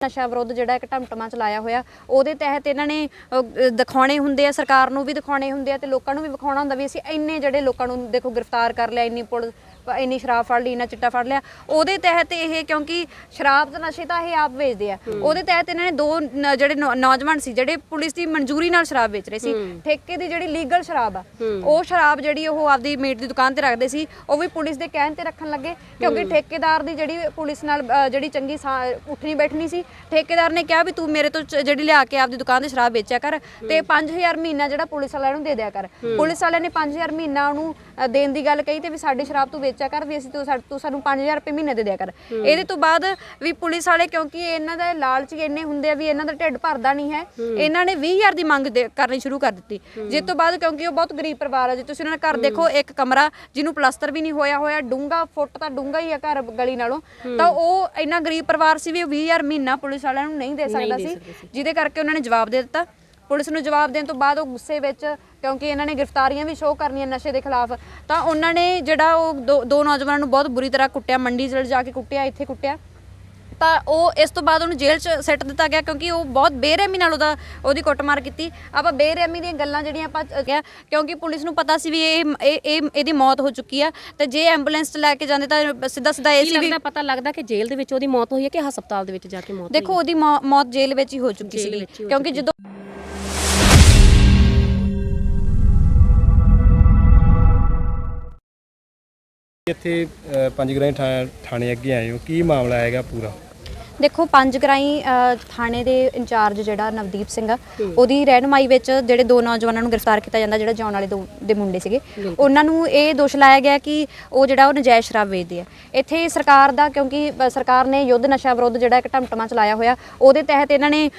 ਨਸ਼ਾ ਵਿਰੁੱਧ ਜਿਹੜਾ ਇੱਕ ਟਮਟਮਾ ਚਲਾਇਆ ਹੋਇਆ, ਉਹਦੇ ਤਹਿਤ ਇਹਨਾਂ ਨੇ ਦਿਖਾਉਣੇ ਹੁੰਦੇ ਆ, ਸਰਕਾਰ ਨੂੰ ਵੀ ਦਿਖਾਉਣੇ ਹੁੰਦੇ ਆ ਤੇ ਲੋਕਾਂ ਨੂੰ ਵੀ ਵਿਖਾਉਣਾ ਹੁੰਦਾ ਵੀ ਅਸੀਂ ਇੰਨੇ ਜਿਹੜੇ ਲੋਕਾਂ ਨੂੰ ਦੇਖੋ ਗ੍ਰਿਫਤਾਰ ਕਰ ਲਿਆ, ਇੰਨੀ ਪੁਲਿਸ ਇੰਨੀ ਸ਼ਰਾਬ ਫੜ ਲਈ ਇੰਨਾ ਚਿੱਟਾ ਫੜ ਲਿਆ। ਉਹਦੇ ਤਹਿਤ ਇਹ ਕਿਉਂਕਿ ਸ਼ਰਾਬ ਦਾ ਨਸ਼ੇ ਤਾਂ ਇਹ ਆਪ ਵੇਚਦੇ ਆ। ਉਹਦੇ ਤਹਿਤ ਇਹਨਾਂ ਨੇ ਦੋ ਨ- ਜਿਹੜੇ ਨੌ- ਨੌਜਵਾਨ ਸੀ ਜਿਹੜੇ ਪੁਲਿਸ ਦੀ ਮਨਜ਼ੂਰੀ ਨਾਲ ਸ਼ਰਾਬ ਵੇਚ ਰਹੇ ਸੀ। ਠੇਕੇ ਦੀ ਜਿਹੜੀ ਲੀਗਲ ਸ਼ਰਾਬ ਆ ਉਹ ਸ਼ਰਾਬ ਜਿਹੜੀ ਉਹ ਆਪਦੀ ਮੀਟ ਦੀ ਦੁਕਾਨ ਤੇ ਰੱਖਦੇ ਸੀ। ਉਹ ਵੀ ਪੁਲਿਸ ਦੇ ਕਹਿਣ ਤੇ ਰੱਖਣ ਲੱਗੇ ਕਿਉਂਕਿ ਠੇਕੇਦਾਰ ਦੀ ਜਿਹੜੀ ਪੁਲਿਸ ਨਾਲ ਅ, ਜਿਹੜੀ ਚੰਗੀ ਸਾ- ਉੱਠਣੀ ਬੈਠਣੀ ਸੀ ਠੇਕੇਦਾਰ ਨੇ ਕਿਹਾ ਵੀ ਤੂੰ ਮੇਰੇ ਤੋਂ ਚ- ਜਿਹੜੀ ਲਿਆ ਕੇ ਆਪਦੀ ਦੁਕਾਨ ਤੇ ਸ਼ਰਾਬ ਵੇਚਿਆ ਕਰ ਤੇ 5000 ਮਹੀਨਾ ਜਿਹੜਾ ਪੁਲਿਸ ਵਾਲਿਆਂ ਨੂੰ ਦੇ ਦਿਆ ਕਰ। ਪੁਲਿਸ ਵਾਲਿਆਂ ਨੇ 5000 ਮਹੀਨਾ ਉਹਨੂੰ ਅ, ਦੇਣ ਦੀ ਗੱਲ ਕਹੀ ਤੇ ਵੀ ਸਾਡੀ ਸ਼ਰਾਬ ਤੂੰ ਵੇਚਿਆ ਕਰ ਵੀ ਅਸੀਂ ਤੂੰ ਸਾ- ਤੂੰ ਸਾਨੂੰ 5000 ਰੁਪਏ ਮਹੀਨੇ ਦੇ ਦਿਆ ਕਰ। ਇਹਦੇ ਤੋਂ ਬਾਅਦ ਵੀ ਪੁਲਿਸ ਵਾਲੇ ਕਿਉਂਕਿ ਇਹਨਾਂ ਦਾ ਲਾਲਚ ਇੰਨੇ ਹੁੰਦੇ ਆ ਵੀ ਇਹਨਾਂ ਦਾ ਢਿੱਡ ਭਰਦਾ ਨਹੀਂ ਹੈ ਇਹਨਾਂ ਨੇ 20000 ਦੀ ਮੰਗ ਕਰਨੀ ਸ਼ੁਰੂ ਕਰ ਦਿੱਤੀ। ਜਿਸ ਤੋਂ ਬਾਅਦ ਕਿਉਂਕਿ ਉਹ ਬਹੁਤ ਗਰੀਬ ਪਰਿਵਾਰ ਆ ਜੇ ਤੁਸੀਂ ਉਹਨਾਂ ਦਾ ਘਰ ਦੇਖੋ ਇੱਕ ਕਮਰਾ ਜਿਹਨੂੰ ਪਲਸਤਰ ਵੀ ਨਹੀਂ ਹੋਇਆ ਹੋਇਆ ਡੂੰਗਾ ਫੁੱਟ ਤਾਂ ਡੂੰਗਾ ਹੀ ਆ ਘਰ ਗਲੀ ਨਾਲੋਂ ਤਾਂ ਉਹ ਇੰਨਾ ਗਰੀਬ ਪਰਿਵਾਰ ਸੀ ਵੀ ਉਹ 20000 ਮਹੀਨਾ ਪੁਲਿਸ ਵਾਲਿਆਂ ਨੂੰ ਨਹੀਂ ਦੇ ਸਕਦਾ ਸੀ। ਜਿਹਦੇ ਕਰਕੇ ਉਹਨਾਂ ਨੇ ਜਵਾਬ ਦੇ ਦਿੱਤਾ। ਪੁਲਿਸ ਨੂੰ ਜਵਾਬ ਦੇਣ ਤੋਂ ਬਾਅਦ ਉਹ ਗੁੱਸੇ ਵਿੱਚ ਕਿਉਂਕਿ ਇਹਨਾਂ ਨੇ ਗ੍ਰਿਫਤਾਰੀਆਂ ਵੀ ਸ਼ੋਅ ਕਰਨੀਆਂ ਨਸ਼ੇ ਦੇ ਖਿਲਾਫ। ਤਾਂ ਉਹਨਾਂ ਨੇ ਜਿਹੜਾ ਉਹ ਦੋ- ਨੌਜਵਾਨਾਂ ਨੂੰ ਬਹੁਤ ਬੁਰੀ ਤਰ੍ਹਾਂ ਕੁੱਟਿਆ ਮੰਡੀ 'ਚ ਜਾ ਕੇ ਕੁੱਟਿਆ ਇੱਥੇ ਕੁੱਟਿਆ। ਤਾਂ ਉਹ ਇਸ ਤੋਂ ਬਾਅਦ ਉਹਨੂੰ ਜੇਲ੍ਹ 'ਚ ਸਿੱਟ ਦਿੱਤਾ ਗਿਆ ਕਿਉਂਕਿ ਉਹ ਬਹੁਤ ਬੇਰਹਿਮੀ ਨਾਲ ਉਹਦਾ ਉਹਦੀ ਕੁੱਟਮਾਰ ਕੀਤੀ। ਆਪਾਂ ਬੇਰਹਿਮੀ ਦੀਆਂ ਗੱਲਾਂ ਜਿਹੜੀਆਂ ਆਪਾਂ ਕਿਹਾ ਕਿਉਂਕਿ ਪੁਲਿਸ ਨੂੰ ਪਤਾ ਸੀ ਵੀ ਇਹ ਇਹ ਇਹ- ਇਹਦੀ ਮੌਤ ਹੋ ਚੁੱਕੀ ਆ। ਤੇ ਜੇ ਐਂਬੂਲੈਂਸ 'ਚ ਲੈ ਕੇ ਜਾਂਦੇ ਤਾਂ ਸਿੱਧਾ ਸਿੱਧਾ ਇਹ ਕੀ ਸੀ ਵੀ ਲੱਗਦਾ ਪਤਾ ਲੱਗਦਾ ਕਿ ਜੇਲ੍ਹ ਦੇ ਵਿੱਚ ਉਹਦੀ ਮੌਤ ਹੋਈ ਹੈ ਕਿ ਹਸਪਤਾਲ ਦੇ ਵਿੱਚ ਜਾ ਕੇ ਮੌਤ ਦੇਖੋ ਉਹਦੀ ਮੌਤ ਜੇਲ੍ਹ ਵਿੱਚ ਹੀ ਹੋ ਚੁੱਕੀ ਸੀ ਕਿਉਂਕਿ ਜਦੋਂ ਇੱਥੇ ਪੰਜ ਪੰਜਗਰਾਈ ਥਾ- ਥਾਣੇ ਅੱਗੇ ਆਏ ਹੋ। ਕੀ ਮਾਮਲਾ ਹੈਗਾ ਪੂਰਾ? ਦੇਖੋ ਪੰਜ ਗਰਾਈ ਥਾਣੇ ਦੇ ਇੰਚਾਰਜ ਜਿਹੜਾ ਨਵਦੀਪ ਸਿੰਘ ਆ ਉਹਦੀ ਰਹਿਨਮਾਈ ਵਿੱਚ ਜਿਹੜੇ ਦੋ ਨੌਜਵਾਨਾਂ ਨੂੰ ਗ੍ਰਿਫਤਾਰ ਕੀਤਾ ਜਾਂਦਾ ਜਿਹੜਾ ਜੌਨ ਵਾਲੇ ਦੋ ਦੇ ਮੁੰਡੇ ਸੀਗੇ। ਉਹਨਾਂ ਨੂੰ ਇਹ ਦੋਸ਼ ਲਾਇਆ ਗਿਆ ਕਿ ਉਹ ਜਿਹੜਾ ਉਹ ਨਜਾਇਜ਼ ਸ਼ਰਾਬ ਵੇਚਦੇ ਆ। ਇੱਥੇ ਸਰਕਾਰ ਦਾ ਕਿਉਂਕਿ ਸਰਕਾਰ ਨੇ ਯੁੱਧ ਨਸ਼ਾ ਵਿਰੁੱਧ ਜਿਹੜਾ ਇੱਕ ਟਮਟਮਾ ਚਲਾਇਆ ਹੋਇਆ ਉਹਦੇ ਤਹਿਤ ਇਹਨਾਂ ਨੇ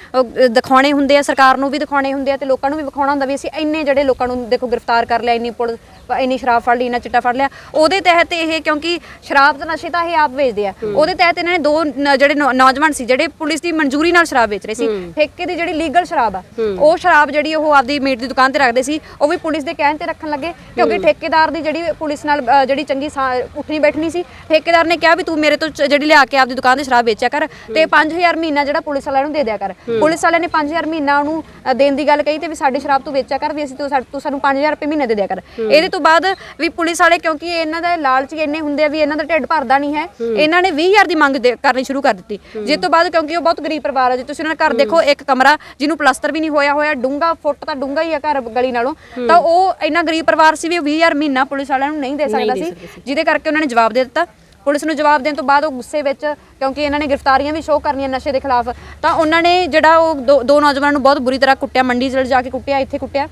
ਦਿਖਾਉਣੇ ਹੁੰਦੇ ਆ ਸਰਕਾਰ ਨੂੰ ਵੀ ਦਿਖਾਉਣੇ ਹੁੰਦੇ ਆ ਤੇ ਲੋਕਾਂ ਨੂੰ ਵੀ ਵਿਖਾਉਣਾ ਹੁੰਦਾ ਵੀ ਅਸੀਂ ਇੰਨੇ ਜਿਹੜੇ ਲੋਕਾਂ ਨੂੰ ਦੇਖੋ ਗ੍ਰਿਫਤਾਰ ਕਰ ਲਿਆ ਇੰਨੀ ਪੁਲਿਸ ਇੰਨੀ ਸ਼ਰਾਬ ਫੜ ਲਈ ਇੰਨਾ ਚਿੱਟਾ ਫੜ ਲਿਆ। ਉਹਦੇ ਤਹਿਤ ਇਹ ਕਿਉਂਕਿ ਸ਼ਰਾਬ ਦਾ ਨਸ਼ੇ ਤਾਂ ਇਹ ਆਪ ਵੇਚਦੇ ਆ। ਉਹਦੇ ਤਹਿਤ ਇਹਨਾਂ ਨੇ ਦੋ ਜਿਹੜੇ ਨੌਜਵਾਨ ਸੀ ਜਿਹੜੇ ਪੁਲਿਸ ਦੀ ਮਨਜ਼ੂਰੀ ਨਾਲ ਸ਼ਰਾਬ ਵੇਚ ਰਹੇ ਸੀ ਠੇਕੇ ਦੀ ਜਿਹੜੀ ਲੀਗਲ ਸ਼ਰਾਬ ਆ ਉਹ ਸ਼ਰਾਬ ਜਿਹੜੀ ਉਹ ਆਪਦੀ ਮੀਟ ਦੀ ਦੁਕਾਨ ਤੇ ਰੱਖਦੇ ਸੀ ਉਹ ਵੀ ਪੁਲਿਸ ਦੇ ਕਹਿਣ ਤੇ ਰੱਖਣ ਲੱਗੇ ਕਿਉਂਕਿ ਠੇਕੇਦਾਰ ਦੀ ਜਿਹੜੀ ਪੁਲਿਸ ਨਾਲ ਜਿਹੜੀ ਚੰਗੀ ਉੱਠਣੀ ਬੈਠਣੀ ਸੀ ਠੇਕੇਦਾਰ ਨੇ ਕਿਹਾ ਵੀ ਤੂੰ ਮੇਰੇ ਤੋਂ ਜਿਹੜੀ ਲਿਆ ਕੇ ਆਪਦੀ ਦੁਕਾਨ ਤੇ ਸ਼ਰਾਬ ਵੇਚਿਆ ਕਰ ਤੇ 5000 ਮਹੀਨਾ ਜਿਹੜਾ ਪੁਲਿਸ ਵਾਲਿਆਂ ਨੂੰ ਦੇ ਦਿਆ ਕਰ। ਪੁਲਿਸ ਵਾਲਿਆਂ ਨੇ 5000 ਮਹੀਨਾ ਉਹਨੂੰ ਦੇਣ ਦੀ ਗੱਲ ਕਹੀ ਤੇ ਵੀ ਸਾਡੀ ਸ਼ਰਾਬ ਤੂੰ ਵੇਚਿਆ ਕਰ ਵੀ ਅਸੀਂ ਤੂੰ ਸਾਨੂੰ 5000 ਰੁਪਏ ਮਹੀਨੇ ਦੇ ਦਿਆ ਕਰ। ਇਹਦੇ ਤੋਂ ਬਾਅਦ ਵੀ ਪੁਲਿਸ ਵਾਲੇ ਕਿਉਂਕਿ ਇਹਨਾਂ ਦਾ ਲਾਲਚ ਇੰਨੇ ਹੁੰਦੇ ਆ ਵੀ ਇਹਨਾਂ ਦਾ ਢਿੱਡ ਭਰਦਾ ਨਹੀਂ ਹੈ ਇਹਨਾਂ ਨੇ 20000 ਦੀ ਮੰਗ ਕਰਨੀ ਸ਼ੁਰੂ ਕਰ ਦਿੱਤੀ। ਜਿਸ ਤੋਂ ਬਾਅਦ ਕਿਉਂਕਿ ਉਹ ਬਹੁਤ ਗਰੀਬ ਪਰਿਵਾਰ ਆ ਜੇ ਤੁਸੀਂ ਉਹਨਾਂ ਦਾ ਘਰ ਦੇਖੋ ਇੱਕ ਕਮਰਾ ਜਿਹਨੂੰ ਪਲਸਤਰ ਵੀ ਨਹੀਂ ਹੋਇਆ ਹੋਇਆ ਡੂੰਗਾ ਫੁੱਟ ਤਾਂ ਡੂੰਗਾ ਹੀ ਆ ਘਰ ਗਲੀ ਨਾਲੋਂ ਤਾਂ ਉਹ ਇੰਨਾ ਗਰੀਬ ਪਰਿਵਾਰ ਸੀ ਵੀ ਉਹ 20000 ਮਹੀਨਾ ਪੁਲਿਸ ਵਾਲਿਆਂ ਨੂੰ ਨਹੀਂ ਦੇ ਸਕਦਾ ਸੀ ਜਿਹਦੇ ਕਰਕੇ ਉਹਨਾਂ ਨੇ ਜਵਾਬ ਦੇ ਦਿੱਤਾ। ਪੁਲਿਸ ਨੂੰ ਜਵਾਬ ਦੇਣ ਤੋਂ ਬਾਅਦ ਉਹ ਗੁੱਸੇ ਵਿੱਚ ਕਿਉਂਕਿ ਇਹਨਾਂ ਨੇ ਗ੍ਰਿਫਤਾਰੀਆਂ ਵੀ ਸ਼ੋਅ ਕਰਨੀਆਂ ਨਸ਼ੇ ਦੇ ਖਿਲਾਫ ਤਾਂ ਉਹਨਾਂ ਨੇ ਜਿਹੜਾ ਉਹ ਦੋ- ਨੌਜਵਾਨਾਂ ਨੂੰ ਬਹੁਤ ਬੁਰੀ ਤਰ੍ਹਾਂ ਕੁੱਟਿਆ ਮੰਡੀ 'ਚ ਜਾ ਕੇ ਕੁੱਟਿਆ ਇੱਥੇ ਕੁੱਟਿਆ।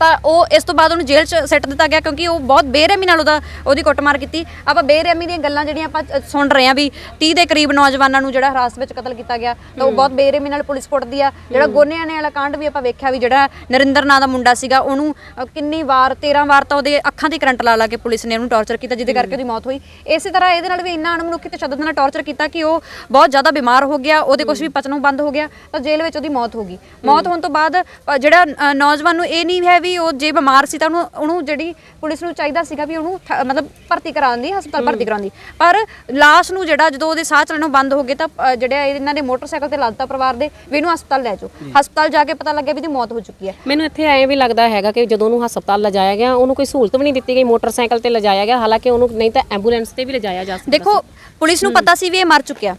ਤਾਂ ਉਹ ਇਸ ਤੋਂ ਬਾਅਦ ਉਹਨੂੰ ਜੇਲ੍ਹ 'ਚ ਸਿੱਟ ਦਿੱਤਾ ਗਿਆ ਕਿਉਂਕਿ ਉਹ ਬਹੁਤ ਬੇਰਹਿਮੀ ਨਾਲ ਉਹਦਾ ਉਹਦੀ ਕੁੱਟਮਾਰ ਕੀਤੀ। ਆਪਾਂ ਬੇਰਹਿਮੀ ਦੀਆਂ ਗੱਲਾਂ ਜਿਹੜੀਆਂ ਆਪਾਂ ਸੁਣ ਰਹੇ ਹਾਂ ਵੀ 30 ਦੇ ਕਰੀਬ ਨੌਜਵਾਨਾਂ ਨੂੰ ਜਿਹੜਾ ਹਰਾਸ ਵਿੱਚ ਕਤਲ ਕੀਤਾ ਗਿਆ ਤਾਂ ਉਹ ਬਹੁਤ ਬੇਰਹਿਮੀ ਨਾਲ ਪੁਲਿਸ ਕੁੱਟਦੀ ਆ। ਜਿਹੜਾ ਗੋਨਿਆਣੇ ਵਾਲਾ ਕਾਂਡ ਵੀ ਆਪਾਂ ਵੇਖਿਆ ਵੀ ਜਿਹੜਾ ਨਰਿੰਦਰ ਨਾਂ ਦਾ ਮੁੰਡਾ ਸੀਗਾ ਉਹਨੂੰ ਕਿੰਨੀ ਵਾਰ 13 ਵਾਰ ਤਾਂ ਉਹਦੇ ਅੱਖਾਂ ਤੇ ਕਰੰਟ ਲਾ ਲਾ ਕੇ ਪੁਲਿਸ ਨੇ ਉਹਨੂੰ ਟੌਰਚਰ ਕੀਤਾ ਜਿਹਦੇ ਕਰਕੇ ਉਹਦੀ ਮੌਤ ਹੋਈ। ਇਸੇ ਤਰ੍ਹਾਂ ਇਹਦੇ ਨਾਲ ਵੀ ਇੰਨਾ ਅਣਮਨੁੱਖੀ ਤਸ਼ੱਦਦ ਨਾਲ ਟੌਰਚਰ ਕੀਤਾ ਕਿ ਉਹ ਬਹੁਤ ਜ਼ਿਆਦਾ ਬਿਮਾਰ ਹੋ ਗਿਆ ਉਹਦੇ ਕੁਝ ਵੀ ਪਚਣੋਂ ਬੰਦ ਹੋ ਗਿਆ ਤਾਂ ਜੇਲ੍ਹ ਵਿੱਚ ਉਹਦੀ ਮੌਤ ਹੋ ਗਈ। ਮੌਤ ਹੋਣ ਤੋਂ ਬਾਅਦ ਜਿਹੜਾ ਨੌਜਵਾਨ ਨੂੰ ਇਹ ਨਹੀਂ ਹੈ ਵੀ ਉਹ ਜੇ ਬਿਮਾਰ ਸੀ ਤਾਂ ਉਹਨੂੰ ਉਹਨੂੰ ਜਿਹੜੀ ਪੁਲਿਸ ਨੂੰ ਚਾਹੀਦਾ ਸੀਗਾ ਵੀ ਉਹਨੂੰ ਮਤਲਬ ਭਰਤੀ ਕਰਾਉਣ ਦੀ ਹਸਪਤਾਲ ਭਰਤੀ ਕਰਾਉਣ ਦੀ। ਪਰ ਲਾਸ਼ ਨੂੰ ਜਿਹੜਾ ਜਦੋਂ ਉਹਦੇ ਸਾਹ ਚੱਲਣੋਂ ਬੰਦ ਹੋ ਗਏ ਤਾਂ ਅ, ਜਿਹੜਾ ਇਹਨਾਂ ਨੇ ਮੋਟਰਸਾਈਕਲ ਤੇ ਲਾਦਤਾ ਪਰਿਵਾਰ ਦੇ ਵੀ ਇਹਨੂੰ ਹਸਪਤਾਲ ਲੈ ਜਾਓ। ਹਸਪਤਾਲ ਜਾ ਕੇ ਪਤਾ ਲੱਗਿਆ ਵੀ ਇਹਦੀ ਮੌਤ ਹੋ ਚੁੱਕੀ ਹੈ। ਮੈਨੂੰ ਇੱਥੇ ਐਂ ਵੀ ਲੱਗਦਾ ਹੈਗਾ ਕਿ ਜਦੋਂ ਉਹਨੂੰ ਹਸਪਤਾਲ ਲਿਜਾਇਆ ਗਿਆ ਉਹਨੂੰ ਕੋਈ ਸਹੂਲਤ ਵੀ ਨਹੀਂ ਦਿੱਤੀ ਗਈ ਮੋਟਰਸਾਈਕਲ ਤੇ ਲਿਜਾਇਆ ਗਿਆ ਹਾਲਾਂਕਿ ਉਹਨੂੰ ਨਹੀਂ ਤਾਂ ਐਂਬੂਲੈਂਸ ਤੇ ਵੀ ਲਿਜਾਇਆ ਜਾ ਸਕਦਾ ਦੇਖੋ ਪੁਲਿਸ ਨੂੰ ਪਤਾ ਸੀ ਵੀ ਇਹ ਮਰ ਚੁੱਕਿਆ।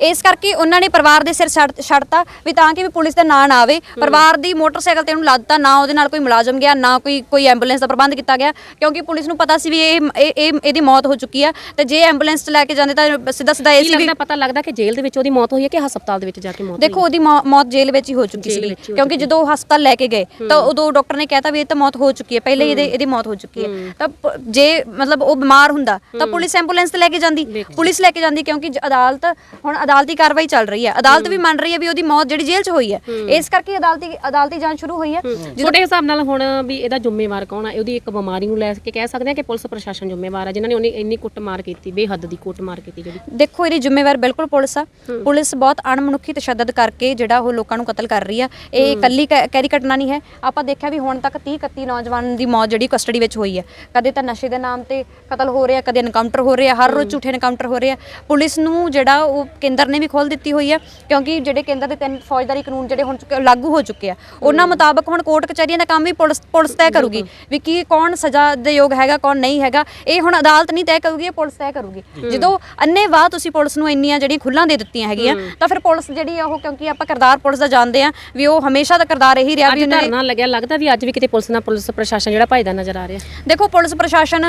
ਇਸ ਕਰਕੇ ਉਹਨਾਂ ਨੇ ਪਰਿਵਾਰ ਦੇ ਸਿਰ ਛੱਡ- ਛੱਡਤਾ ਵੀ ਤਾਂ ਕਿ ਵੀ ਪੁਲਿਸ ਦਾ ਨਾਂ ਨਾ ਆਵੇ। ਪਰਿਵਾਰ ਦੀ ਮੋਟਰਸਾਈਕਲ ਤੇ ਉਹਨੂੰ ਲੱਦਤਾ ਨਾ ਉਹਦੇ ਨਾਲ ਕੋਈ ਮੁਲਾਜ਼ਮ ਗਿਆ ਨਾ ਕੋਈ ਕੋਈ ਐਂਬੂਲੈਂਸ ਦਾ ਪ੍ਰਬੰਧ ਕੀਤਾ ਗਿਆ ਕਿਉਂਕਿ ਪੁਲਿਸ ਨੂੰ ਪਤਾ ਸੀ ਵੀ ਇਹ ਇਹ ਇਹ- ਇਹਦੀ ਮੌਤ ਹੋ ਚੁੱਕੀ ਆ ਤੇ ਜੇ ਐਂਬੂਲੈਂਸ 'ਚ ਲੈ ਕੇ ਜਾਂਦੇ ਤਾਂ ਸਿੱਧਾ ਸਿੱਧਾ ਇਹ ਕੀ ਸੀ ਵੀ ਲੱਗਦਾ ਪਤਾ ਲੱਗਦਾ ਕਿ ਜੇਲ੍ਹ ਦੇ ਵਿੱਚ ਉਹਦੀ ਮੌਤ ਹੋਈ ਹੈ ਕਿ ਹਸਪਤਾਲ ਦੇ ਵਿੱਚ ਜਾ ਕੇ ਮੌਤ ਦੇਖੋ ਉਹਦੀ ਮੌ- ਮੌਤ ਜੇਲ੍ਹ ਵਿੱਚ ਹੀ ਹੋ ਚੁੱਕੀ ਜੇਲ੍ਹ ਸੀ ਵਿੱਚ ਹੀ ਹੋ ਕਿਉਂਕਿ ਜਦੋਂ ਉਹ ਹਸਪਤਾਲ ਲੈ ਕੇ ਗਏ ਤਾਂ ਉਦੋਂ ਡਾਕਟਰ ਨੇ ਕਹਿਤਾ ਵੀ ਇਹ ਤਾਂ ਮੌਤ ਹੋ ਚੁੱਕੀ ਹੈ ਪਹਿਲੇ ਹੀ। ਇਹਦੇ ਇਹਦੀ ਮੌਤ ਹੋ ਚੁੱਕੀ ਹੈ। ਤਾਂ ਪ- ਜੇ ਮਤਲਬ ਉਹ ਬਿਮਾਰ ਹੁੰਦਾ ਤਾਂ ਪੁਲਿਸ ਐਂਬੂਲੈਂਸ ਤੇ ਲੈ ਕੇ ਜਾਂਦੀ। ਪੁਲਿਸ ਲੈ ਕੇ ਜਾਂਦੀ ਕਿਉਂਕਿ ਜ- ਅਦਾਲਤ ਹੁਣ ਅਦਾਲਤੀ ਕਾਰਵਾਈ ਚੱਲ ਰਹੀ ਹੈ। ਅਦਾਲਤ ਵੀ ਮੰਨ ਰਹੀ ਹੈ ਵੀ ਉਹਦੀ ਮੌਤ ਜਿਹੜੀ ਜੇਲ੍ਹ 'ਚ ਹੋਈ ਹੈ। ਇਸ ਕਰਕੇ ਅਦਾਲਤੀ ਅਦਾਲਤੀ ਜਾਂਚ ਸ਼ੁਰੂ ਹੋਈ ਹੈ। ਤੁਹਾਡੇ ਹਿਸਾਬ ਨਾਲ ਹੁਣ ਹੁਣ ਵੀ ਇਹਦਾ ਜ਼ਿੰਮੇਵਾਰ ਕੌਣ ਆ? ਇਹਦੀ ਇੱਕ ਬਿਮਾਰੀ ਨੂੰ ਲੈ ਕੇ ਕਹਿ ਸਕਦੇ ਆ ਕਿ ਪੁਲਿਸ ਪ੍ਰਸ਼ਾਸਨ ਜ਼ਿੰਮੇਵਾਰ ਆ ਜਿਨ੍ਹਾਂ ਨੇ ਉਹਨੇ ਇੰਨੀ ਕੁੱਟਮਾਰ ਕੀਤੀ ਬੇਹੱਦ ਦੀ ਕੁੱਟਮਾਰ ਕੀਤੀ ਜਿਹੜੀ। ਦੇਖੋ ਇਹਦੀ ਜ਼ਿੰਮੇਵਾਰ ਬਿਲਕੁਲ ਪੁਲਿਸ ਆ। ਪੁਲਿਸ ਬਹੁਤ ਅਣਮਨੁੱਖੀ ਤਸ਼ੱਦਦ ਕਰਕੇ ਜਿਹੜਾ ਉਹ ਲੋਕਾਂ ਨੂੰ ਕਤਲ ਕਰ ਰਹੀ ਆ। ਇਹ ਇਕੱਲੀ ਕੈ- ਕਹਿਰੀ ਘਟਨਾ ਨਹੀਂ ਹੈ। ਆਪਾਂ ਦੇਖਿਆ ਵੀ ਹੁਣ ਤੱਕ 30 31 ਨੌਜਵਾਨ ਦੀ ਮੌਤ ਜਿਹੜੀ ਕਸਟਡੀ ਵਿੱਚ ਹੋਈ ਹੈ ਕਦੇ ਤਾਂ ਨਸ਼ੇ ਦੇ ਨਾਮ ਤੇ ਕਤਲ ਹੋ ਰਿਹਾ ਕਦੇ ਐਨਕਾਊਂਟਰ ਹੋ ਰਿਹਾ ਹਰ ਰੋਜ਼ ਝੂਠੇ ਐਨਕਾਊਂਟਰ ਹੋ ਰਿਹਾ ਪੁਲਿਸ ਨੂੰ ਜਿਹੜਾ ਉਹ ਕੇਂਦਰ ਨੇ ਵੀ ਖੋਲ ਦਿੱਤੀ ਹੋਈ ਹੈ ਕਿਉਂਕਿ ਜਿਹੜੇ ਕੇਂਦਰ ਦੇ ਤਿੰਨ ਫੌਜਦਾਰੀ ਕਾਨੂੰਨ ਜਿਹੜੇ ਹੁਣ ਲਾਗੂ ਹੋ ਚੁੱਕੇ ਆ ਉਹਨਾਂ ਮੁਤਾਬਕ ਹੁਣ ਕੋਰਟ ਕਚਹਿਰੀਆਂ ਦਾ ਕੰਮ ਵੀ ਪੁਲਿਸ ਪੁਲਿਸ ਤੈਅ ਕਰੂਗੀ ਵੀ ਕੀ ਕੌਣ ਸਜ਼ਾ ਦੇ ਯੋਗ ਹੈਗਾ ਕੌਣ ਨਹੀਂ ਹੈਗਾ ਇਹ ਹੁਣ ਅਦਾਲਤ ਨਹੀਂ ਤੈਅ ਕਰੂਗੀ ਇਹ ਪੁਲਿਸ ਤੈਅ ਕਰੂਗੀ। ਜਦੋਂ ਅੰਨੇ ਵਾਹ ਤੁਸੀਂ ਪੁਲਿਸ ਨੂੰ ਇੰਨੀਆਂ ਜਿਹੜੀਆਂ ਖੁੱਲਾਂ ਦੇ ਦਿੱਤੀਆਂ ਹੈਗੀਆਂ ਤਾਂ ਫਿਰ ਪੁਲਿਸ ਜਿਹੜੀ ਆ ਉਹ ਕਿਉਂਕਿ ਆਪਾਂ ਕਰਦਾਰ ਪੁਲਿਸ ਦਾ ਜਾਣਦੇ ਆ ਵੀ ਉਹ ਹਮੇਸ਼ਾ ਦਾ ਕਰਦਾਰ ਇਹੀ ਰਿਹਾ ਵੀ ਉਹਨੇ ਧਰਨਾ ਲੱਗਿਆ ਲੱਗਦਾ ਵੀ ਅੱਜ ਵੀ ਕਿਤੇ ਪੁਲਿਸ ਨਾਲ ਪੁਲਿਸ ਪ੍ਰਸ਼ਾਸਨ ਜਿਹੜਾ ਭਜਦਾ ਨਜ਼ਰ ਆ ਰਿਹਾ। ਦੇਖੋ ਪੁਲਿਸ ਪ੍ਰਸ਼ਾਸਨ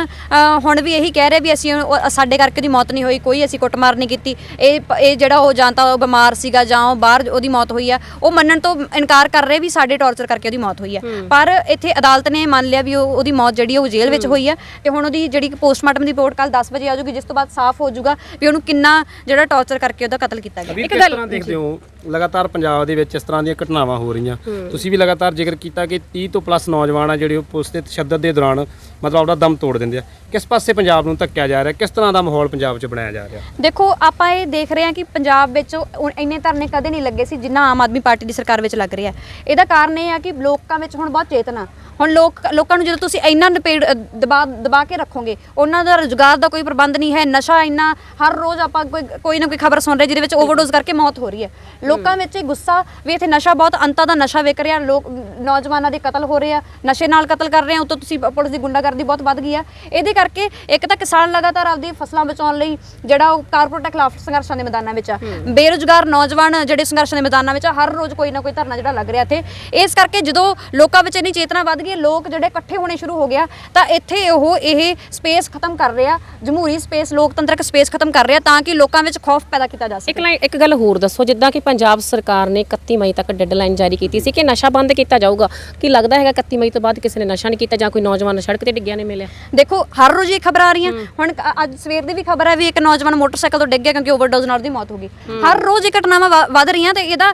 ਹੁਣ ਵੀ ਇਹੀ ਕਹਿ ਰਿਹਾ ਵੀ ਅਸੀਂ ਸਾਡੇ ਕਰਕੇ ਦੀ ਮੌਤ ਨਹੀਂ ਹੋਈ ਕੋਈ ਅਸੀਂ ਕੁੱਟਮਾਰ ਨਹੀਂ ਕੀਤੀ। ਇਹ ਇਹ ਜਿਹੜਾ ਉਹ ਜਾਂ ਤਾਂ ਉਹ ਬਿਮਾਰ ਸੀਗਾ ਜਾਂ ਉਹ ਬਾਹਰ ਉਹਦੀ ਮੌਤ ਹੋਈ ਆ ਉਹ ਮੰਨਣ ਤੋਂ ਇਨਕਾਰ ਕਰ ਰਹੇ ਵੀ ਸਾਡੇ ਟੌਰਚਰ ਕਰਕੇ ਉਹਦੀ ਮੌਤ ਹੋਈ ਆ। ਪਰ ਇੱਥੇ ਅਦਾਲਤ ਨੇ ਮੰਨ ਲਿਆ ਵੀ ਉਹ ਉਹਦੀ ਮੌਤ ਜਿਹੜੀ ਆ ਉਹ ਜੇਲ੍ਹ ਵਿੱਚ ਹੋਈ ਆ ਤੇ ਹੁਣ ਉਹਦੀ ਜਿਹੜੀ ਪੋਸਟਮਾਰਟਮ ਦੀ ਰਿਪੋਰਟ ਕੱਲ 10 ਵਜੇ ਆ ਜਾਊਗੀ ਜਿਸ ਤੋਂ ਬਾਅਦ ਸਾਫ਼ ਹੋ ਜਾਊਗਾ ਵੀ ਉਹਨੂੰ ਕਿੰਨਾ ਜਿਹੜਾ ਟੌਰਚਰ ਕਰਕੇ ਉਹਦਾ ਕਤਲ ਕੀਤਾ ਗਿਆ। ਅਭੀ ਕਿਸ ਤਰ੍ਹਾਂ ਦੇਖਦੇ ਹੋ ਲਗਾਤਾਰ ਪੰਜਾਬ ਦੇ ਵਿੱਚ ਇਸ ਤਰ੍ਹਾਂ ਦੀਆਂ ਘਟਨਾਵਾਂ ਹੋ ਰਹੀਆਂ। ਤੁਸੀਂ ਵੀ ਲਗਾਤਾਰ ਜ਼ਿਕਰ ਕੀਤਾ ਕਿ 30 ਤੋਂ ਪਲੱਸ ਨੌਜਵਾਨ ਆ ਜਿਹੜੇ ਉਹ ਪੁਲਿਸ ਦੇ ਤਸ਼ੱਦਦ ਦੇ ਦੌਰਾਨ ਮਤਲਬ ਆਪਦਾ ਦਮ ਤੋੜ ਦਿੰਦੇ ਆ। ਕਿਸ ਪਾਸੇ ਪੰਜਾਬ ਨੂੰ ਧੱਕਿਆ ਜਾ ਰਿਹਾ? ਕਿਸ ਤਰ੍ਹਾਂ ਦਾ ਮਾਹੌਲ ਪੰਜਾਬ 'ਚ ਬਣਾਇਆ ਜਾ ਰਿਹਾ? ਦੇਖੋ ਆਪਾਂ ਇਹ ਦੇਖ ਰਹੇ ਹਾਂ ਕਿ ਪੰਜਾਬ ਵਿੱਚ ਇੰਨੇ ਧਰਨੇ ਕਦੇ ਨਹੀਂ ਲੱਗੇ ਸੀ ਜਿੰਨਾ ਆਮ ਆਦਮੀ ਪਾਰਟੀ ਦੀ ਸਰਕਾਰ ਵਿੱਚ ਲੱਗ ਰਿਹਾ। ਇਹਦਾ ਕਾਰਨ ਇਹ ਆ ਕਿ ਲੋਕਾਂ ਵਿੱਚ ਹੁਣ ਬਹੁਤ ਚੇਤਨਾ। ਹੁਣ ਲੋਕ ਲੋਕਾਂ ਨੂੰ ਜਦੋਂ ਤੁਸੀਂ ਇੰਨਾ ਨਪੇੜ ਦਬਾ ਦਬਾ ਕੇ ਰੱਖੋਗੇ ਉਹਨਾਂ ਦਾ ਰੁਜ਼ਗਾਰ ਦਾ ਕੋਈ ਪ੍ਰਬੰਧ ਨਹੀਂ ਹੈ ਨਸ਼ਾ ਇੰਨਾ ਹਰ ਰੋਜ਼ ਆਪਾਂ ਕੋਈ ਕੋਈ ਨਾ ਕੋਈ ਖਬਰ ਸੁਣ ਰਹੇ ਜਿਹਦੇ ਵਿੱਚ ਓਵਰਡੋਜ਼ ਕਰਕੇ ਮੌਤ ਹੋ ਰਹੀ ਹੈ। ਲੋਕਾਂ ਵਿੱਚ ਇਹ ਗੁੱਸਾ ਵੀ ਇੱਥੇ ਨਸ਼ਾ ਬਹੁਤ ਅੰਤਾਂ ਦਾ ਨਸ਼ਾ ਵਿਕ ਰਿਹਾ ਲੋਕ ਨੌਜਵਾਨਾਂ ਦੇ ਕਤਲ ਹੋ ਰਹੇ ਆ ਨਸ਼ੇ ਨਾਲ ਕਤਲ ਕਰ ਰਹੇ ਆ ਉਤੋਂ ਤੁਸੀਂ ਪੁਲਿਸ ਦੀ ਗੁੰਡਾਗਰਦੀ ਬਹੁਤ ਵੱਧ ਗਈ ਆ। ਇਹਦੇ ਕਰਕੇ ਇੱਕ ਤਾਂ ਕਿਸਾਨ ਲਗਾਤਾਰ ਆਪਦੀ ਫਸਲਾਂ ਬਚਾਉਣ ਲਈ ਜਿਹੜਾ ਉਹ ਕਾਰਪੋਰੇਟ ਖਿਲਾਫ ਸੰਘਰਸ਼ਾਂ ਦੇ ਮੈਦਾਨਾਂ ਵਿੱਚ ਆ। ਬੇਰੁਜ਼ਗਾਰ ਨੌਜਵਾਨ ਜਿਹੜੇ ਸੰਘਰਸ਼ਾਂ ਦੇ ਮੈਦਾਨਾਂ ਵਿੱਚ ਆ ਹਰ ਰੋਜ਼ ਕੋਈ ਨਾ ਕੋਈ ਧਰਨਾ ਜਿਹੜਾ ਲੱਗ ਰਿਹਾ ਇੱਥੇ। ਇਸ ਕਰਕੇ ਜਦੋਂ ਲੋਕਾਂ ਵਿੱਚ ਇੰਨੀ ਚੇਤਨਾ ਵੱਧ ਹੈ, ਲੋਕ ਜਿਹੜੇ ਇਕੱਠੇ ਹੋਣੇ ਸ਼ੁਰੂ ਹੋ ਗਿਆ ਤਾਂ ਇੱਥੇ ਉਹ ਇਹ ਸਪੇਸ ਖਤਮ ਕਰ ਰਿਹਾ ਜਮਹੂਰੀ ਸਪੇਸ ਲੋਕਤੰਤਰਕ ਸਪੇਸ ਖਤਮ ਕਰ ਰਿਹਾ ਤਾਂ ਕਿ ਲੋਕਾਂ ਵਿੱਚ ਖੌਫ ਪੈਦਾ ਕੀਤਾ ਜਾ ਸਕੇ। ਇੱਕ ਇੱਕ ਗੱਲ ਹੋਰ ਦੱਸੋ ਜਿੱਦਾਂ ਕਿ ਪੰਜਾਬ ਸਰਕਾਰ ਨੇ 31 ਮਈ ਤੱਕ ਡੈਡਲਾਈਨ ਜਾਰੀ ਕੀਤੀ ਸੀ ਕਿ ਨਸ਼ਾ ਬੰਦ ਕੀਤਾ ਜਾਊਗਾ? ਕੀ ਲੱਗਦਾ ਹੈਗਾ 31 ਮਈ ਤੋਂ ਬਾਅਦ ਕਿਸੇ ਨੇ ਨਸ਼ਾ ਨਹੀਂ ਕੀਤਾ ਜਾਂ ਕੋਈ ਨੌਜਵਾਨ ਸੜਕ ਤੇ ਡਿੱਗਿਆ ਨੇ ਮਿਲਿਆ? ਦੇਖੋ ਹਰ ਰੋਜ਼ ਇਹ ਖਬਰਾਂ ਆ ਰਹੀਆਂ। ਹੁਣ ਅੱਜ ਸਵੇਰ ਦੀ ਵੀ ਖਬਰ ਹੈ ਵੀ ਇੱਕ ਨੌਜਵਾਨ ਮੋਟਰਸਾਈਕਲ ਤੋਂ ਡਿੱਗ ਗਿਆ ਕਿਉਂਕਿ ਓਵਰਡੋਜ਼ ਨਾਲ ਉਹਦੀ ਮੌਤ ਹੋ ਗਈ। ਹਰ ਰੋਜ਼ ਇਹ ਘਟਨਾਵਾਂ ਵੱਧ ਰਹੀਆਂ ਤੇ ਇਹਦਾ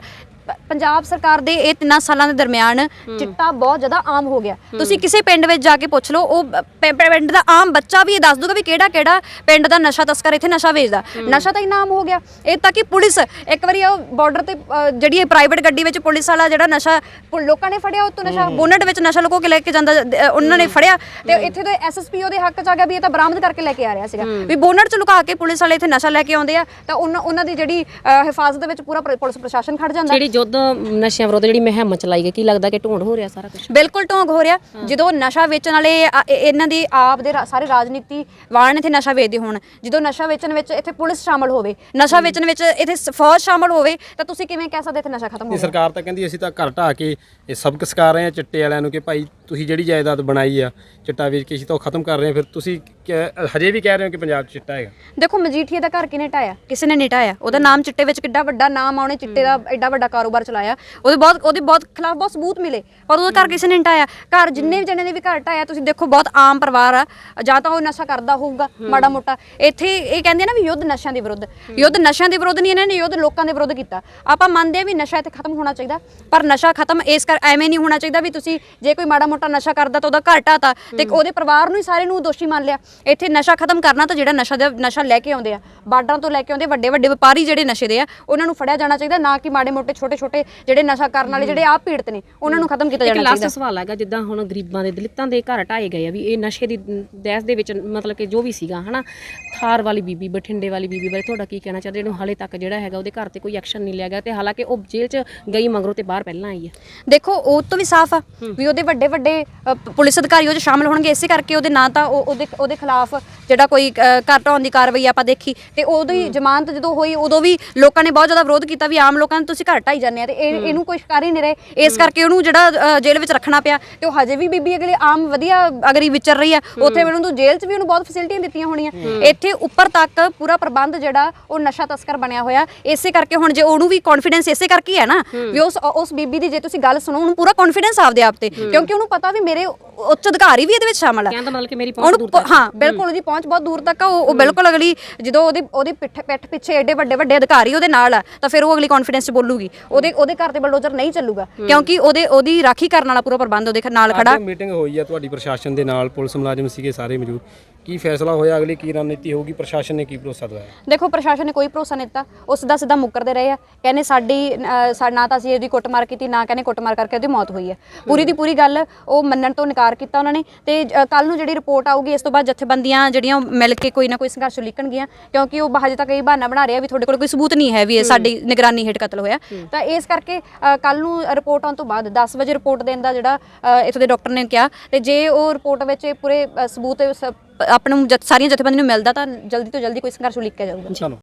ਪੰਜਾਬ ਸਰਕਾਰ ਦੇ ਇਹ ਤਿੰਨਾਂ ਸਾਲਾਂ ਦੇ ਦਰਮਿਆਨ ਚਿੱਟਾ ਬਹੁਤ ਜ਼ਿਆਦਾ ਆਮ ਹੋ ਗਿਆ। ਤੁਸੀਂ ਕਿਸੇ ਪਿੰਡ ਵਿੱਚ ਜਾ ਕੇ ਪੁੱਛ ਲਓ ਉਹ ਪ- ਪ- ਪਿੰਡ ਦਾ ਆਮ ਬੱਚਾ ਵੀ ਇਹ ਦੱਸ ਦੂਗਾ ਵੀ ਕਿਹੜਾ ਕਿਹੜਾ ਪਿੰਡ ਦਾ ਨਸ਼ਾ ਤਸਕਰ ਇੱਥੇ ਨਸ਼ਾ ਵੇਚਦਾ। ਨਸ਼ਾ ਤਾਂ ਇੰਨਾ ਆਮ ਹੋ ਗਿਆ। ਇਹ ਤਾਂ ਕਿ ਪੁਲਿਸ ਇੱਕ ਵਾਰੀ ਉਹ ਬਾਰਡਰ ਤੇ ਅ, ਜਿਹੜੀ ਇਹ ਪ੍ਰਾਈਵੇਟ ਗੱਡੀ ਵਿੱਚ ਪੁਲਿਸ ਵਾਲਾ ਜਿਹੜਾ ਨਸ਼ਾ ਪੁ- ਲੋਕਾਂ ਨੇ ਫੜਿਆ ਉਹ ਤੋਂ ਨਸ਼ਾ ਬੋਨਟ ਵਿੱਚ ਨਸ਼ਾ ਲੁਕੋ ਕੇ ਲੈ ਕੇ ਜਾਂਦਾ ਅ, ਉਹਨਾਂ ਨੇ ਫੜਿਆ ਤੇ ਇੱਥੇ ਤੋਂ ਐਸਐਸਪੀ ਉਹਦੇ ਹੱਕ ਚ ਆ ਗਿਆ ਵੀ ਇਹ ਤਾਂ ਬਰਾਮਦ ਕਰਕੇ ਲੈ ਕੇ ਆ ਰਿਹਾ ਸੀਗਾ। ਵੀ ਬੋਨਟ ਚ ਲੁਕਾ ਕੇ ਪੁਲਿਸ ਵਾਲੇ ਇੱਥੇ ਨਸ਼ਾ ਲੈ ਕੇ ਆਉਂਦੇ ਆ ਤਾਂ ਉਹਨਾਂ ਉਹਨਾਂ ਦੀ ਜਿਹੜੀ ਅ, ਹਿਫਾਜ਼ਤ ਦੇ ਵਿੱਚ ਪੂਰਾ ਪ੍ਰ- ਪੁਲਿਸ ਪ੍ਰਸ਼ਾਸਨ ਖੜ ਜਾਂਦਾ। ਜਿਹੜੀ ਯੁੱਧ ਨਸ਼ਿਆਂ ਵਿਰੁੱਧ ਜਿਹੜੀ ਮੁਹਿੰਮ ਚਲਾਈ ਗਈ ਕੀ ਲੱਗਦਾ ਕਿ ਢੋਂਡ ਹੋ ਰਿਹਾ ਸਾਰਾ ਕੁਝ ਬਿਲਕੁਲ ਢੋਂਗ ਹੋ ਰਿਹਾ। ਜਦੋਂ ਨਸ਼ਾ ਵੇਚਣ ਵਾਲੇ ਆ- ਇਹ- ਇਹਨਾਂ ਦੀ ਆਪ ਦੇ ਰਾ- ਸਾਰੇ ਰਾਜਨੀਤੀ ਵਾਣ ਇੱਥੇ ਨਸ਼ਾ ਵੇਚਦੇ ਹੋਣ। ਜਦੋਂ ਨਸ਼ਾ ਵੇਚਣ ਵਿੱਚ ਇੱਥੇ ਪੁਲਿਸ ਸ਼ਾਮਲ ਹੋਵੇ ਨਸ਼ਾ ਵੇਚਣ ਵਿੱਚ ਇੱਥੇ ਸ- ਫੌਜ ਸ਼ਾਮਲ ਹੋਵੇ ਤਾਂ ਤੁਸੀਂ ਕਿਵੇਂ ਕਹਿ ਸਕਦੇ ਇੱਥੇ ਨਸ਼ਾ ਖਤਮ ਹੋ ਇਹ ਗਿਆ ਸਰਕਾਰ ਤਾਂ ਕਹਿੰਦੀ ਅਸੀਂ ਤਾਂ ਘਰ ਢਾਹ ਕੇ ਇਹ ਸਬਕ ਸਿਖਾ ਰਹੇ ਆ ਚਿੱਟੇ ਵਾਲਿਆਂ ਨੂੰ ਕਿ ਭਾਈ ਤੁਸੀਂ ਜਿਹੜੀ ਜਾਇਦਾਦ ਬਣਾਈ ਆ ਚਿੱਟਾ ਵੇਚ ਕੇ ਅਸੀਂ ਤਾਂ ਉਹ ਖਤਮ ਕਰ ਰਹੇ ਆ ਫਿਰ ਤੁਸੀਂ ਹਜੇ ਵੀ ਕਹਿ ਰਹੇ ਹੋ ਕਿ ਪੰਜਾਬ 'ਚ ਚਿੱਟਾ ਹੈਗਾ? ਦੇਖੋ ਮਜੀਠੀਏ ਦਾ ਘਰ ਕਿਨੇ ਢਾਇਆ? ਕਿਸੇ ਨੇ ਨਹੀਂ ਢਾਇਆ। ਉਹਦਾ ਨਾਮ ਚਿੱਟੇ ਵਿੱਚ ਕਿੱਡਾ ਵੱਡਾ ਨਾਮ ਆਉਣੇ ਚਿੱਟੇ ਦਾ ਐਡਾ ਵੱਡਾ ਕਾਰੋਬਾਰ ਚਲਾਇਆ। ਉਹਦੇ ਬਹੁਤ ਉਹਦੇ ਬਹੁਤ ਖਿਲਾਫ ਬਹੁਤ ਸਬੂਤ ਮਿਲੇ ਪਰ ਉਹਦਾ ਘਰ ਕਿਸੇ ਨੇ ਨਹੀਂ ਢਾਇਆ। ਘਰ ਜਿੰਨੇ ਵੀ ਜਣੇ ਨੇ ਵੀ ਘਰ ਢਾਇਆ ਤੁਸੀਂ ਦੇਖੋ ਬਹੁਤ ਆਮ ਪਰਿਵਾਰ ਆ। ਜਾਂ ਤਾਂ ਉਹ ਨਸ਼ਾ ਕਰਦਾ ਹੋਊਗਾ ਮਾੜਾ ਮੋਟਾ। ਇੱਥੇ ਇਹ ਕਹਿੰਦੇ ਆ ਨਾ ਵੀ ਯੁੱਧ ਨਸ਼ਿਆਂ ਦੇ ਵਿਰੁੱਧ। ਯੁੱਧ ਨਸ਼ਿਆਂ ਦੇ ਵਿਰੁੱਧ ਨਹੀਂ ਇਹਨਾਂ ਨੇ ਯੁੱਧ ਲੋਕਾਂ ਦੇ ਵਿਰੁੱਧ ਕੀਤਾ। ਆਪਾਂ ਮੰਨਦੇ ਆ ਵੀ ਨਸ਼ਾ ਇੱਥੇ ਖਤਮ ਹੋਣਾ ਚਾਹੀਦਾ ਪਰ ਨਸ਼ਾ ਖਤਮ ਇਸ ਕਰ ਐਵੇਂ ਨਹੀਂ ਹੋਣਾ ਚਾਹੀਦਾ ਵੀ ਤੁਸੀਂ ਜੇ ਕੋਈ ਮਾੜਾ ਮੋਟਾ ਨਸ਼ਾ ਕਰਦਾ ਤਾਂ ਉਹਦਾ ਘਰ ਢਾਤਾ। ਤੇ ਉਹਦੇ ਪਰਿਵਾਰ ਨੂੰ ਹੀ ਸਾਰੇ ਨੂੰ ਦੋਸ਼ੀ ਮੰਨ ਲਿਆ। ਇੱਥੇ ਨਸ਼ਾ ਖਤਮ ਕਰਨਾ ਤਾਂ ਜਿਹੜਾ ਨਸ਼ਾ ਦਾ ਨਸ਼ਾ ਲੈ ਕੇ ਆਉਂਦੇ ਆ ਬਾਰਡਰਾਂ ਤੋਂ ਲੈ ਕੇ ਆਉਂਦੇ ਵੱਡੇ ਵੱਡੇ ਵਪਾਰੀ ਜਿਹੜੇ ਨਸ਼ੇ ਦੇ ਆ ਉਹਨਾਂ ਨੂੰ ਫੜਿਆ ਜਾਣਾ ਚਾਹੀਦਾ ਨਾ ਕਿ ਮਾੜੇ ਮੋਟੇ ਛੋਟੇ ਛੋਟੇ ਜਿਹੜੇ ਨਸ਼ਾ ਕਰਨ ਵਾਲੇ ਜਿਹੜੇ ਆਪ ਪੀੜਤ ਨੇ ਉਹਨਾਂ ਨੂੰ ਖਤਮ ਕੀਤਾ ਇੱਕ ਜਾਣਾ ਲਾਸਟ ਚਾਹੀਦਾ। ਸਵਾਲ ਹੈਗਾ ਜਿੱਦਾਂ ਹੁਣ ਗਰੀਬਾਂ ਦੇ ਦਲਿਤਾਂ ਦੇ ਘਰ ਢਾਏ ਗਏ ਆ ਵੀ ਇਹ ਨਸ਼ੇ ਦੀ ਦਹਿਸ ਦੇ ਵਿੱਚ ਮਤਲਬ ਕਿ ਜੋ ਵੀ ਸੀਗਾ ਹਨਾ ਥਾਰ ਵਾਲੀ ਬੀਬੀ ਬਠਿੰਡੇ ਵਾਲੀ ਬੀਬੀ ਬਾਰੇ ਤੁਹਾਡਾ ਕੀ ਕਹਿਣਾ ਚਾਹਦੇ? ਇਹਨੂੰ ਹਾਲੇ ਤੱਕ ਜਿਹੜਾ ਹੈਗਾ ਉਹਦੇ ਘਰ ਤੇ ਕੋਈ ਐਕਸ਼ਨ ਨਹੀਂ ਲਿਆ ਗਿਆ ਤੇ ਹਾਲਾਂਕਿ ਉਹ ਜੇਲ੍ਹ 'ਚ ਗਈ ਮਗਰੋਂ ਤੇ ਬਾਹਰ ਪਹਿਲਾਂ ਆਈ ਹੈ ਦੇਖੋ ਉਹ ਤੋਂ ਵੀ ਸਾਫ਼ ਆ ਵੀ ਉਹਦੇ ਵੱਡੇ ਵੱਡੇ ਅ, ਪ- ਪੁਲਿਸ ਅਧਿਕਾਰੀ ਉਹ 'ਚ ਸ਼ਾਮਲ ਹੋਣਗੇ ਇਸੇ ਕਰਕੇ ਉਹਦੇ ਨਾਂ ਤਾਂ ਉਹ- ਉਹਦੇ ਉਹਦੇ ਖਿਲਾਫ ਜਿਹੜਾ ਕੋਈ ਘਰ ਢਾਉਣ ਦੀ ਕਾਰਵਾਈ ਆਪਾਂ ਦੇਖੀ ਤੇ ਉਹਦੀ ਜ਼ਮਾਨਤ ਜਦੋਂ ਹੋਈ ਉਦੋਂ ਵੀ ਲੋਕਾਂ ਨੇ ਬਹੁਤ ਜ਼ਿਆਦਾ ਵਿਰੋਧ ਕੀਤਾ ਵੀ ਆਮ ਲੋਕਾਂ ਨੂੰ ਤੁਸੀਂ ਘਰ ਢਾਈ ਜਾਂਦੇ ਆ ਤੇ ਇਹ ਇਹਨੂੰ ਕੋਈ ਸ਼ਿਕਾਰ ਹੀ ਨਹੀਂ ਰਹੇ। ਇਸ ਕਰਕੇ ਉਹਨੂੰ ਜਿਹੜਾ ਜੇਲ੍ਹ ਵਿੱਚ ਰੱਖਣਾ ਪਿਆ ਤੇ ਉਹ ਹਜੇ ਵੀ ਬੀਬੀ ਅਗਲੇ ਆਮ ਵਧੀਆ ਅਗਰ ਹੀ ਵਿਚਰ ਰਹੀ ਆ। ਉੱਥੇ ਮੈਨੂੰ ਤੋਂ ਜੇਲ੍ਹ 'ਚ ਵੀ ਉਹਨੂੰ ਬਹੁਤ ਫੈਸਿਲਿਟੀਆਂ ਦਿੱਤੀਆਂ ਹੋਣੀਆਂ। ਇੱਥੇ ਉੱਪਰ ਤੱਕ ਪੂਰਾ ਪ੍ਰਬੰਧ ਜਿਹੜਾ ਉਹ ਨਸ਼ਾ ਤਸਕਰ ਬਣਿਆ ਹੋਇਆ। ਇਸੇ ਕਰਕੇ ਹੁਣ ਜੇ ਉਹਨੂੰ ਵੀ ਕੌਨਫੀਡੈਂਸ ਇਸੇ ਕਰਕੇ ਹੀ ਹੈ ਨਾ ਵੀ ਉਸ ਉਸ ਬੀਬੀ ਦੀ ਜੇ ਤੁਸੀਂ ਗੱਲ ਸੁਣੋ ਉਹਨੂੰ ਪੂਰਾ ਕੌਨਫੀਡੈਂਸ ਆਪਦੇ ਆਪ ਤੇ। ਕਿਉਂਕਿ ਉਹਨੂੰ ਪਤਾ ਵੀ ਮੇਰੇ ਉੱਚ ਅਧਿਕਾਰੀ ਵੀ ਇਹਦੇ ਵਿੱਚ ਸ਼ਾਮਲ ਆ। ਕਹਿਣ ਦਾ ਮਤਲਬ ਕਿ ਮੇਰੀ ਪਹੁੰਚ ਦੂਰ ਹਾਂ ਬਿਲਕੁਲ ਉਹਦੀ ਪਹੁੰਚ ਬਹੁਤ ਦੂਰ ਤੱਕ ਆ ਉਹ ਉਹ ਬਿਲਕੁਲ ਅਗਲੀ ਜਦੋਂ ਉਹਦੀ ਉਹਦੀ ਪਿੱਠ ਪਿੱਠ ਪਿੱਛੇ ਐਡੇ ਵੱਡੇ ਵੱਡੇ ਅਧਿਕਾਰੀ ਉਹਦੇ ਨਾਲ ਆ ਤਾਂ ਫਿਰ ਉਹ ਅਗਲੀ ਕੌਨਫੀਡੈਂਸ 'ਚ ਬੋਲੂਗੀ। ਉਹਦੇ ਉਹਦੇ ਘਰ ਤੇ ਬਲਡੋਜ਼ਰ ਨਹੀਂ ਚੱਲੂਗਾ ਕਿਉਂਕਿ ਉਹਦੇ ਉਹਦੀ ਰਾਖੀ ਕਰਨ ਵਾਲਾ ਪੂਰਾ ਪ੍ਰਬੰਧ ਉਹਦੇ ਨਾਲ ਖੜਾ। ਮੀਟਿੰਗ ਹੋਈ ਆ ਤੁਹਾਡੀ ਪ੍ਰਸ਼ਾਸਨ ਦੇ ਨਾਲ ਪੁਲਿਸ ਮੁਲਾਜ਼ਮ ਸੀਗੇ ਸਾਰੇ ਮੌਜੂਦ। ਕੀ ਫੈਸਲਾ ਹੋਇਆ? ਅਗਲੀ ਕੀ ਰਣਨੀਤੀ ਹੋਊਗੀ? ਪ੍ਰਸ਼ਾਸਨ ਨੇ ਕੀ ਭਰੋਸਾ ਦਵਾਇਆ? ਦੇਖੋ ਪ੍ਰਸ਼ਾਸਨ ਨੇ ਕੋਈ ਭਰੋਸਾ ਨਹੀਂ ਦਿੱਤਾ। ਉਹ ਸਿੱਧਾ ਸਿੱਧਾ ਮੁੱਕਰਦੇ ਰਹੇ ਆ। ਕਹਿੰਦੇ ਸਾਡੀ ਅ, ਸਾ- ਨਾ ਤਾਂ ਅਸੀਂ ਇਹਦੀ ਕੁੱਟਮਾਰ ਕੀਤੀ ਨਾ ਕਹਿੰਦੇ ਕੁੱਟਮਾਰ ਕਰਕੇ ਉਹਦੀ ਮੌਤ ਹੋਈ ਹੈ ਪੂਰੀ ਦੀ ਪੂਰੀ ਗੱਲ ਉਹ ਮੰਨਣ ਤੋਂ ਇਨਕਾਰ ਕੀਤਾ ਉਹਨਾਂ ਨੇ। ਤੇ ਕੱਲ ਨੂੰ ਜਿਹੜੀ ਰਿਪੋਰਟ ਆਊਗੀ ਇਸ ਤੋਂ ਬਾਅਦ ਜਥੇਬੰਦੀਆਂ ਜਿਹੜੀਆਂ ਉਹ ਮਿਲ ਕੇ ਕੋਈ ਨਾ ਕੋਈ ਸੰਘਰਸ਼ ਲਿਖਣਗੀਆਂ ਕਿਉਂਕਿ ਉਹ ਹਜੇ ਤੱਕ ਇਹ ਬਹਾਨਾ ਬਣਾ ਰਿਹਾ ਵੀ ਤੁਹਾਡੇ ਕੋਲ ਕੋਈ ਸਬੂਤ ਨਹੀਂ ਹੈ ਵੀ ਇਹ ਸਾਡੀ ਨਿਗਰਾਨੀ ਹੇਠ ਕਤਲ ਹੋਇਆ। ਤਾਂ ਇਸ ਕਰਕੇ ਕੱਲ ਨੂੰ ਰਿਪੋਰਟ ਆਉਣ ਤੋਂ ਬਾਅਦ 10 ਵਜੇ ਰਿਪੋਰਟ ਦੇਣ ਦਾ ਜਿਹੜਾ ਅ, ਇੱਥੋਂ ਦੇ ਡਾਕਟਰ ਨੇ ਕਿਹਾ। ਤੇ ਜੇ ਉਹ ਰਿਪੋਰਟ ਵਿੱਚ ਇਹ ਪੂਰੇ ਅ, ਸਬੂਤ ਸ- ਆਪਾਂ ਨੂੰ ਜਥ- ਸਾਰੀਆਂ ਜਥੇਬੰਦੀਆਂ ਨੂੰ ਮਿਲਦਾ ਤਾਂ ਜਲਦੀ ਤੋਂ ਜਲਦੀ ਕੋਈ ਸੰਘਰਸ਼ ਉਲੀਕਿਆ ਜਾਊਗਾ। ਚਲੋ।